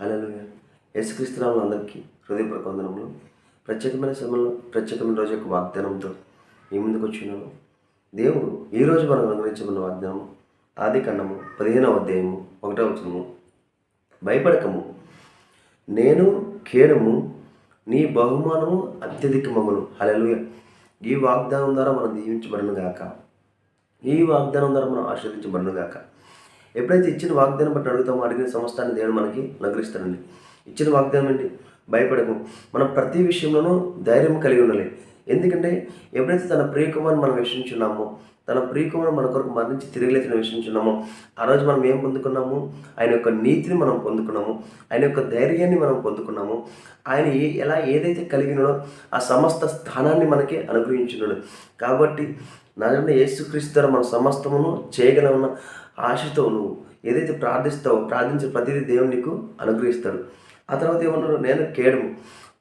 Hello యేసుక్రీస్తునామం అందరికీ హృదయపూర్వక వందనములు. ప్రత్యేకమైన సమయంలో ప్రత్యేకమైన రోజు యొక్క వాగ్దానంతో మీ ముందుకు వచ్చినాను. దేవుడు ఈరోజు మనం అనుగ్రహించబడిన వాగ్దానము ఆది ఖండము పదిహేనవ అధ్యాయము ఒకటవ వచనము. భయపడకము. నేను కేడము నీ బహుమానము అత్యధికమగును. హలలుయ ఈ వాగ్దానం ద్వారా మనం దీవించబడను గాక. ఈ వాగ్దానం ద్వారా మనం ఆశ్రదించబడను గాక. ఎప్పుడైతే ఇచ్చిన వాగ్దానం బట్టి అడుగుతామో అడిగిన సమస్తాన్ని దేవుడు మనకి అనుగ్రహిస్తాడండి ఇచ్చిన వాగ్దానం ఏంటి? భయపడకు మనం ప్రతి విషయంలోనూ ధైర్యం కలిగి ఉండాలి. ఎందుకంటే ఎప్పుడైతే తన ప్రియకుమార్ని మనం విషించున్నామో తన ప్రియకుమారు మన కొరకు మరణించి తిరిగి లేచిన విషించున్నామో ఆ రోజు మనం ఏం పొందుకున్నాము? ఆయన యొక్క నీతిని మనం పొందుకున్నాము ఆయన యొక్క ధైర్యాన్ని మనం పొందుకున్నాము. ఆయన ఏ ఎలా ఏదైతే కలిగినడో ఆ సమస్త స్థానాన్ని మనకి అనుగ్రహించినాడు. కాబట్టి నాన్న యేసుక్రీస్తు ద్వారా మన సమస్తమును చేయగలమన్న ఆశతో నువ్వు ఏదైతే ప్రార్థిస్తావో ప్రార్థించే ప్రతిదీ దేవుడు నీకు అనుగ్రహిస్తాడు. ఆ తర్వాత ఏమన్నాడు నేను కేడము.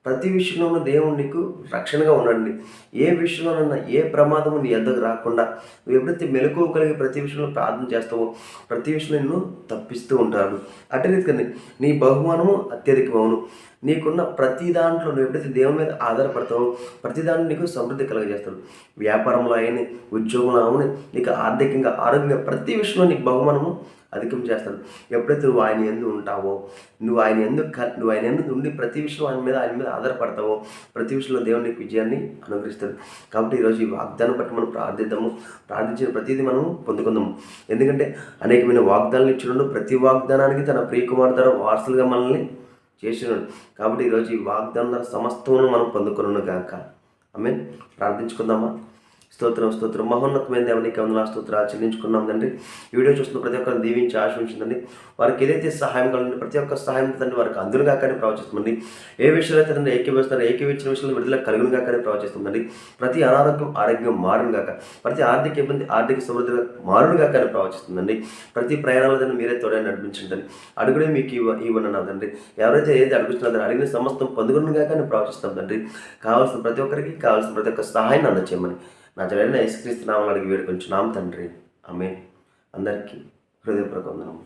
ప్రతి విషయంలోనూ దేవుడు నీకు రక్షణగా ఉండండి ఏ విషయంలోనన్నా ఏ ప్రమాదము నీ ఎద్దకు రాకుండా నువ్వు ఎప్పుడైతే మెలకువ కలిగి ప్రతి విషయంలో ప్రార్థన చేస్తావో ప్రతి విషయంలో నిన్ను తప్పిస్తూ ఉంటాడు. అటే రీతిగా నీ బహుమానము అత్యధికమవును. నీకున్న ప్రతి దాంట్లో నువ్వు ఎప్పుడైతే దేవుని మీద ఆధారపడతావో ప్రతి దాంట్లో నీకు సమృద్ధి కలగజేస్తాడు. వ్యాపారంలో అయినా ఉద్యోగంలో అవును నీకు ఆర్థికంగా ఆరోగ్యంగా ప్రతి విషయంలో నీకు బహుమానము అధికం చేస్తాను ఎప్పుడైతే నువ్వు ఆయన ఎందు ఉంటావో నువ్వు ఆయన ఎందుకు నువ్వు ఆయన ఎందుకు ఉండి ప్రతి విషయం ఆయన మీద ఆయన మీద ఆధారపడతావో ప్రతి విషయంలో దేవుని నీకు విజయాన్ని అనుగ్రహిస్తాడు. కాబట్టి ఈరోజు ఈ వాగ్దానం బట్టి మనం ప్రార్థిద్దాము. ప్రార్థించిన ప్రతిదీ మనం పొందుకుందాము. ఎందుకంటే అనేకమైన వాగ్దానాలు ఇచ్చినప్పుడు ప్రతి వాగ్దానానికి తన ప్రియకుమార్ ద్వారా వారసులుగా మనల్ని చేసినాడు. కాబట్టి ఈరోజు ఈ వాగ్దానం ద్వారా సమస్తమును మనం పొందుకున్నాను కాక ఆమె ప్రార్థించుకుందామా? స్తోత్రం స్తోత్రం. మహోన్నతమైన దేవునికి వందల స్తోత్రాలు చెల్లించుకున్నాం తండ్రి. ఈ వీడియో చూస్తున్న ప్రతి ఒక్కరిని దీవించి ఆశించిందండి వారికి ఏదైతే సహాయం కలండి ప్రతి ఒక్క సహాయం తండ్రి వారికి అందులుగా కానీ ప్రవచిస్తుందండి ఏ విషయంలో అయితే తండ్రి ఏకీవేస్తారో ఏకీవించిన విషయంలో విడుదల కలుగునుగా కానీ ప్రవచిస్తుందండి ప్రతి అనారోగ్యం ఆరోగ్యం మారునుగాక ప్రతి ఆర్థిక ఇబ్బంది ఆర్థిక సమృద్ధిగా మారునుగా కానీ ప్రవచిస్తుందండి ప్రతి ప్రయాణాల తండ్రి మీరే తోడని నడిపించండి అడుగుడే మీకు ఇవ్వ ఇవ్వనన్నా తండ్రి. ఎవరైతే ఏది అడుగుతున్నారో అడిగిన సమస్తం పొందుకునుగా కానీ ప్రవచిస్తాం తండ్రి. కావాల్సిన ప్రతి ఒక్కరికి కావాల్సిన ప్రతి ఒక్క సహాయాన్ని అందచేయమని. నా జరైన యేసుక్రీస్తు నామం అడిగి వేడుకొంచున్నాం తండ్రి. ఆమె అందరికీ హృదయపూర్వక వందనము